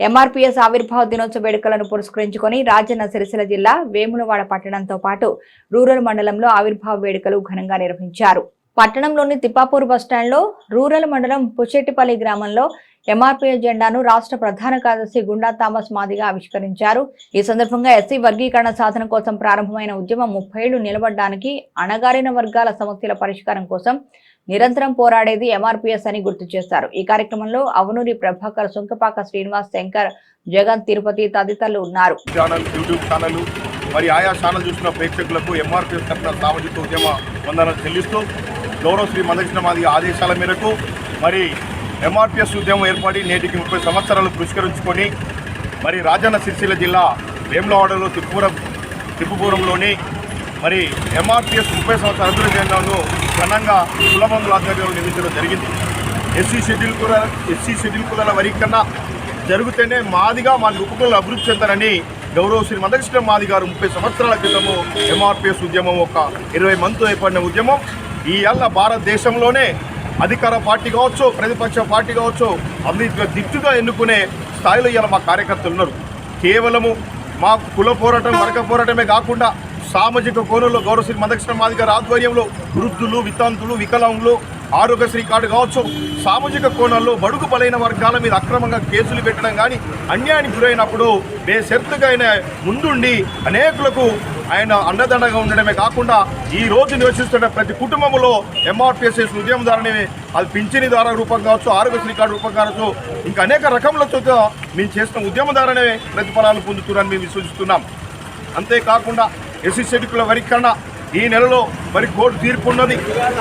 MRPS ఆవిర్భావ దినోత్సవ వేడుకలను పురస్కరించుకొని రాజన్న సిరిసిల్ల జిల్లా వేములవాడ పట్టణంతో పాటు రూరల్ మండలంలో ఆవిర్భావ వేడుకలు ఘనంగా నిర్వహించారు. పట్టణంలోని తిప్పాపూర్ బస్టాండ్లో రూరల్ మండలం పుచెట్టిపల్లి గ్రామంలో ఎంఆర్పీ జెండాను రాష్ట్ర ప్రధాన కార్యదర్శి గుండా థామస్ మాదిగా ఆవిష్కరించారు. ఈ సందర్భంగా ఎస్సీ వర్గీకరణ సాధన కోసం ప్రారంభమైన ఉద్యమం ముప్పై ఏళ్ళు నిలబడడానికి అణగారిన వర్గాల సమస్యల పరిష్కారం కోసం నిరంతరం పోరాడేది ఎంఆర్పీఎస్ అని గుర్తు చేశారు. ఈ కార్యక్రమంలో అవనూరి ప్రభాకర్ సుంకపాక శ్రీనివాస్ శంకర్ జగన్ తిరుపతి తదితరులు ఉన్నారు. మరి ఆయా ఛానల్ చూసిన ప్రేక్షకులకు ఎంఆర్పీఎస్ తరఫున సామాజిక ఉద్యమ వందనలు చెల్లిస్తూ గౌరవ శ్రీ మందకృష్ణ మాది ఆదేశాల మేరకు మరి ఎంఆర్పిఎస్ ఉద్యమం ఏర్పడి నేటికి ముప్పై సంవత్సరాలు పురస్కరించుకొని మరి రాజన్న సిరిసిల్ల జిల్లా వేములవాడలో తిప్పుపురం తిప్పుపురంలోని మరి ఎంఆర్పిఎస్ ముప్పై సంవత్సరాల అభివృద్ధి కేంద్రాలను ఘనంగా కులబంధుల ఆధ్వర్యంలో నిర్మించడం జరిగింది. ఎస్సీ షెడ్యూల్ కుల ఎస్సీ షెడ్యూల్ కులాల కన్నా జరిగితేనే మాదిగా మా ఉపకులు అభివృద్ధి చెందారని గౌరవ శ్రీ మదకృష్ణ మాది గారు ముప్పై సంవత్సరాల క్రితము ఎంఆర్పిఎస్ ఉద్యమం ఒక ఇరవై మందితో ఏర్పడిన ఉద్యమం. ఈ ఏళ్ళ భారతదేశంలోనే అధికార పార్టీ కావచ్చు ప్రతిపక్ష పార్టీ కావచ్చు అందులో దిట్టుగా ఎన్నుకునే స్థాయిలో ఇవాళ మా కార్యకర్తలు ఉన్నారు. కేవలము మా కుల పోరాటం వర్గ పోరాటమే కాకుండా సామాజిక కోణంలో గౌరవశ్రీ శ్రీ మందకృష్ణ ఆధ్వర్యంలో వృద్ధులు వితాంతులు వికలాంగులు ఆరోగ్యశ్రీ కార్డు కావచ్చు సామాజిక కోణాల్లో బడుగు బలైన వర్గాల మీద అక్రమంగా కేసులు పెట్టడం కానీ అన్యాయానికి గురైనప్పుడు బేషరతుగా ఆయన ముందుండి అనేకులకు ఆయన అండదండగా ఉండడమే కాకుండా ఈ రోజు నివసిస్తున్న ప్రతి కుటుంబంలో ఎంఆర్పిఎస్ఎస్ ఉద్యమం ద్వారానే అది పింఛని ద్వారా రూపం కావచ్చు ఆరోగ్యశ్రీ కార్డు రూపం కావచ్చు ఇంకా అనేక రకములతో మేము చేసిన ఉద్యమం ద్వారానే ప్రతిఫలాలు పొందుతున్నారని మేము విశ్వసిస్తున్నాం. అంతేకాకుండా ఎస్సీ షెడ్యూల్ వరికన్నా ఈ నెలలో మరి కోర్టు తీర్పు ఉన్నది.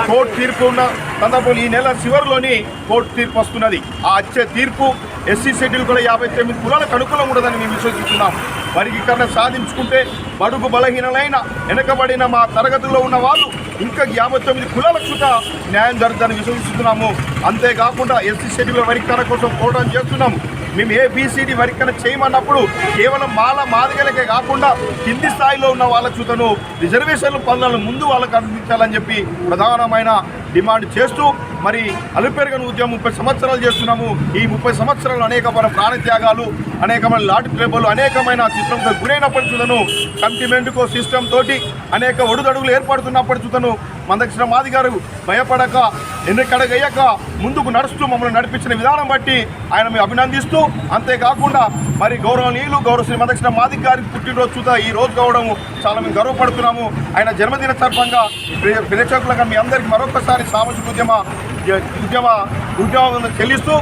కోర్టు తీర్పు ఉన్న సందర్భంలో ఈ నెల చివరిలోని కోర్టు తీర్పు వస్తున్నది. ఆ వచ్చే తీర్పు ఎస్సీ షెడ్యూల్ కూడా యాభై తొమ్మిది కులాలకు అనుకూలం ఉండదని మేము విశ్వసిస్తున్నాం. వర్గీకరణ సాధించుకుంటే బడుగు బలహీనలైన వెనకబడిన మా తరగతుల్లో ఉన్న వాళ్ళు ఇంకా యాభై తొమ్మిది కులాలకు కూడా న్యాయం జరుగుతుందని విశ్వసిస్తున్నాము. అంతేకాకుండా ఎస్సీ షెడ్యూల్ వరీకరణ కోసం పోరాటం చేస్తున్నాము మేము ఏ బీసీడీ చేయమన్నప్పుడు కేవలం మాల మాదిగలకే కాకుండా కింది స్థాయిలో ఉన్న వాళ్ళ చూతను రిజర్వేషన్లు పనులను ముందు వాళ్ళకు అందించాలని చెప్పి ప్రధానమైన డిమాండ్ చేస్తూ మరి అలుపెరగని ఉద్యమం ముప్పై సంవత్సరాలు చేస్తున్నాము. ఈ ముప్పై సంవత్సరాలు అనేకమైన ప్రాణత్యాగాలు అనేకమైన లాటి ట్రేబుల్ అనేకమైన చిత్రంతో గురైనప్పటి చూతను కంటిమెంట్కో సిస్టమ్ తోటి అనేక ఒడుదడుగులు ఏర్పడుతున్నప్పటి చూతను మందకృష్ణ మాది గారు భయపడక ఎన్నికడగయ్యాక ముందుకు నడుస్తూ మమ్మల్ని నడిపించిన విధానం బట్టి ఆయన మేము అభినందిస్తూ అంతేకాకుండా మరి గౌరవనీయులు గౌరవ శ్రీ మందకృష్ణ మాది గారి పుట్టినరోజు చూత ఈ రోజు కావడం చాలా మేము గర్వపడుతున్నాము. ఆయన జన్మదిన సందర్భంగా ప్రే- ప్రేక్షకులుగా మీ అందరికీ మరొకసారి సామాజిక ఉద్యమ ఉద్యమ ఉద్యమం చెల్లిస్తూ